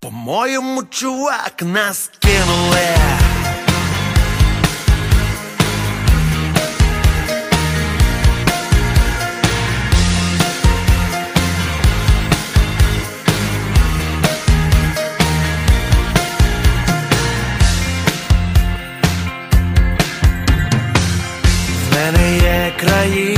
По-моєму, чувак нас кинули. В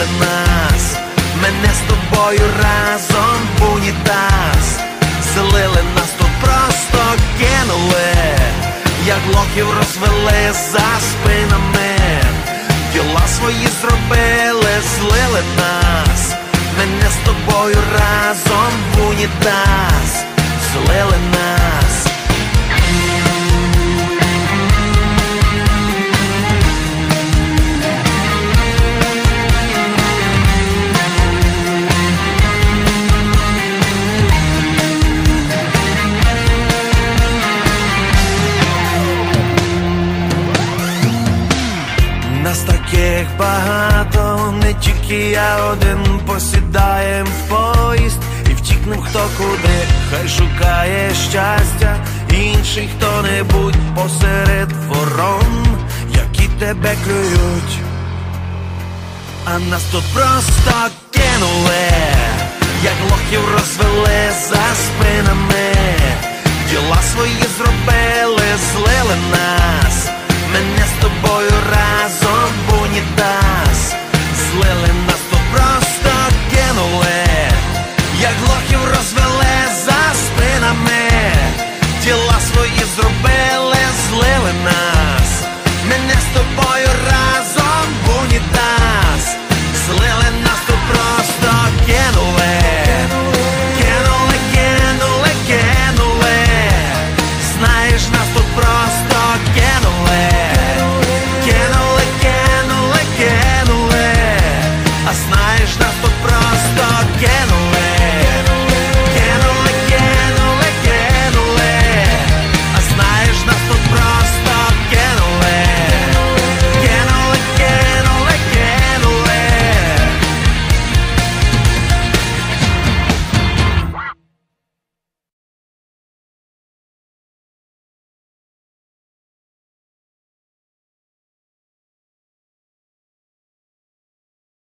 злили нас, мене з тобою разом в унітаз, злили нас тут просто кинули, як лохів розвели за спинами, діла свої зробили, злили нас, мене з тобою разом в унітаз, злили. Нас Їх багато, не тільки я один. Посідаєм в поїзд і втікнув хто куди, хай шукає щастя, інший хто небудь посеред ворон, які тебе клюють, а нас тут просто кинули, як лохів розвели за спинами, діла свої зробили, злили нас